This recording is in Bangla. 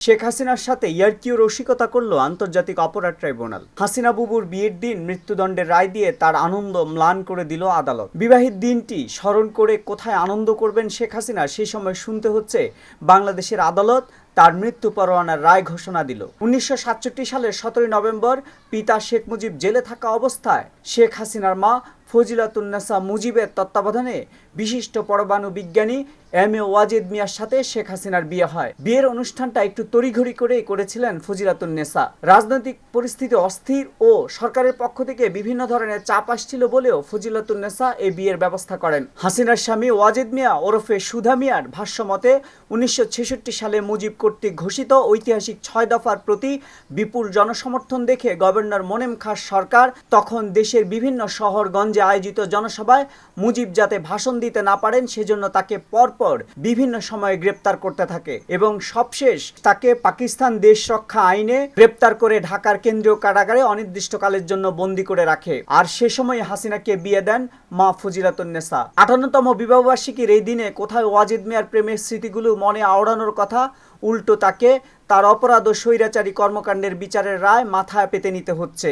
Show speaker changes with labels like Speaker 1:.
Speaker 1: শেখ হাসিনার সাথে ইয়ার্কিও রসিকতা করল আন্তর্জাতিক অপরাধ ট্রাইব্যুনাল। হাসিনা বুবুর বিয়ের দিন মৃত্যুদণ্ডের রায় দিয়ে তার আনন্দ ম্লান করে দিল আদালত। বিবাহিত দিনটি স্মরণ করে কোথায় আনন্দ করবেন শেখ হাসিনা সেই সময় শুনতে হচ্ছে বাংলাদেশের আদালত তার মৃত্যু পরোয়ানার রায় ঘোষণা দিল। উনিশশো সাতষট্টি সালের সতেরোই নভেম্বর পিতা শেখ মুজিব জেলে থাকা অবস্থায় শেখ হাসিনার মা ফজিলাতুন্নেসা মুজিবের তত্ত্বাবধানে বিশিষ্ট পরমাণু বিজ্ঞানী এম এ ওয়াজেদ মিয়ার সাথে শেখ হাসিনার বিয়ে হয়। বিয়ের অনুষ্ঠানটা একটু তড়িঘড়ি করেই করেছিলেন ফজিলাতুন্নেসা রাজনৈতিক পরিস্থিতি অস্থির ও সরকারের পক্ষ থেকে বিভিন্ন ধরনের চাপ আসছিল বলেও ফজিলাতুন্নেসা এই বিয়ের ব্যবস্থা করেন। হাসিনার স্বামী ওয়াজেদ মিয়া ওরফে সুধা মিয়ার ভাষ্যমতে উনিশশো ছেষট্টি সালে মুজিব কর্তৃক ঘোষিত ঐতিহাসিক ছয় দফার প্রতি বিপুল জনসমর্থন দেখে গভর্নর মোনেম খাস সরকার তখন দেশের বিভিন্ন শহরগঞ্জে আয়োজিত জনসভায় মুজিব যাতে ভাষণ দিতে না পারেন, সেজন্য তাকে পরপর বিভিন্ন সময়ে গ্রেপ্তার করতে থাকে এবং সবশেষ তাকে পাকিস্তান দেশ রক্ষা আইনে গ্রেপ্তার করে ঢাকার কেন্দ্রীয় কারাগারে অনির্দিষ্টকালের জন্য বন্দী করে রাখে। আর সে সময় হাসিনাকে বিয়ে দেন মা ফজিলাতুন্নেসা আটান্নতম বিবাহবার্ষিকীর এই দিনে কোথায় ওয়াজিদ মিয়ার প্রেমের স্মৃতিগুলো মনে আওড়ানোর কথা উল্টো তাকে তার অপরাধ ও স্বৈরাচারী কর্মকাণ্ডের বিচারের রায় মাথায় পেতে নিতে হচ্ছে।